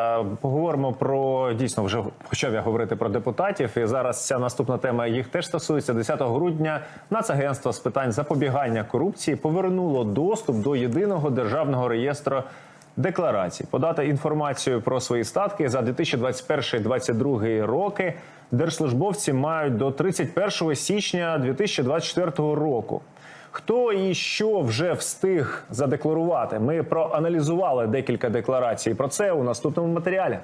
Е, Поговоримо про дійсно вже почав я говорити про депутатів. І зараз ця наступна тема їх теж стосується. 10 грудня Нацагентство з питань запобігання корупції повернуло доступ до єдиного державного реєстру декларацій. Подати інформацію про свої статки за 2021-2022 роки. Держслужбовці мають до 31 січня 2024 року. Хто і що вже встиг задекларувати? Ми проаналізували декілька декларацій. Про це у наступному матеріалі.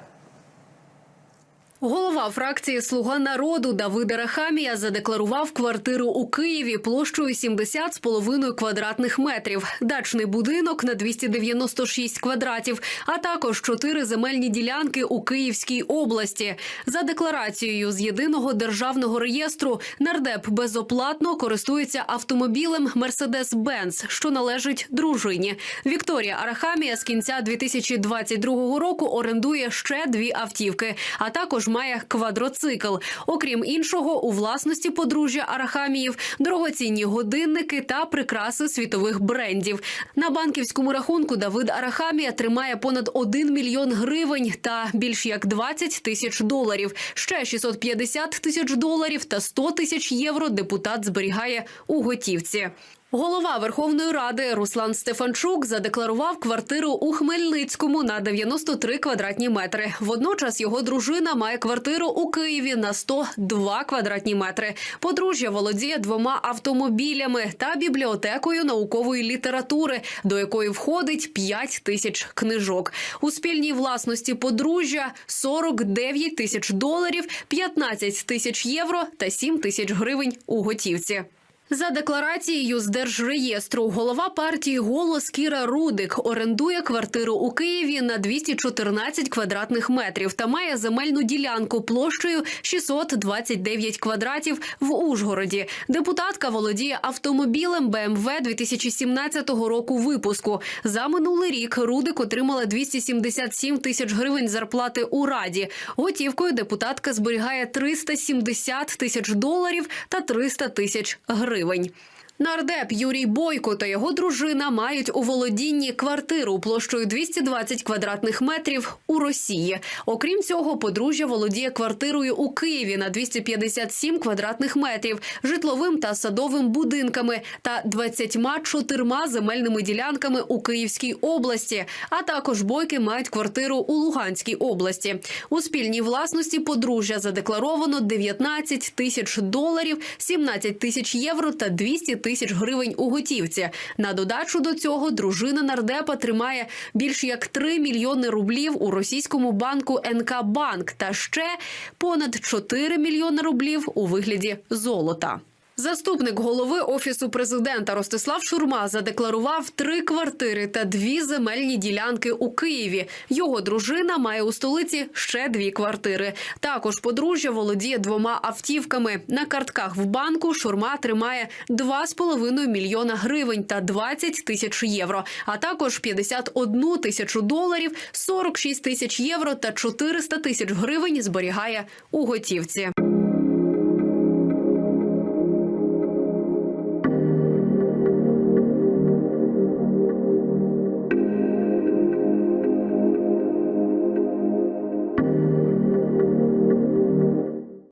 Голова фракції Слуга народу Давид Арахамія задекларував квартиру у Києві площею 70,5 квадратних метрів, дачний будинок на 296 квадратів, а також чотири земельні ділянки у Київській області. За декларацією з єдиного державного реєстру нардеп безоплатно користується автомобілем Mercedes-Benz, що належить дружині. Вікторія Арахамія з кінця 2022 року орендує ще дві автівки, а також має квадроцикл. Окрім іншого, у власності подружжя Арахаміїв дорогоцінні годинники та прикраси світових брендів. На банківському рахунку Давид Арахамія тримає понад 1 мільйон гривень та більш як 20 тисяч доларів. Ще 650 тисяч доларів та 100 тисяч євро депутат зберігає у готівці. Голова Верховної Ради Руслан Стефанчук задекларував квартиру у Хмельницькому на 93 квадратні метри. Водночас його дружина має квартиру у Києві на 102 квадратні метри. Подружжя володіє двома автомобілями та бібліотекою наукової літератури, до якої входить 5 тисяч книжок. У спільній власності подружжя 49 тисяч доларів, 15 тисяч євро та 7 тисяч гривень у готівці. За декларацією з держреєстру голова партії Голос Кіра Рудик орендує квартиру у Києві на 214 квадратних метрів та має земельну ділянку площею 629 квадратів в Ужгороді. Депутатка володіє автомобілем BMW 2017 року випуску. За минулий рік Рудик отримала 277 тисяч гривень зарплати у раді. Готівкою депутатка зберігає 370 тисяч доларів та 300 тисяч гривень гривень. Нардеп Юрій Бойко та його дружина мають у володінні квартиру площею 220 квадратних метрів у Росії. Окрім цього, подружжя володіє квартирою у Києві на 257 квадратних метрів, житловим та садовим будинками та 24 земельними ділянками у Київській області. А також бойки мають квартиру у Луганській області. У спільній власності подружжя задекларовано 19 тисяч доларів, 17 тисяч євро та 200 тисяч гривень у готівці. На додачу до цього дружина нардепа тримає більш як 3 мільйони рублів у російському банку НК Банк та ще понад 4 мільйони рублів у вигляді золота. Заступник голови офісу президента Ростислав Шурма задекларував три квартири та дві земельні ділянки у Києві. Його дружина має у столиці ще дві квартири. Також подружжя володіє двома автівками. На картках в банку Шурма тримає 2,5 мільйона гривень та 20 тисяч євро, а також 51 тисячу доларів, 46 тисяч євро та 400 тисяч гривень зберігає у готівці.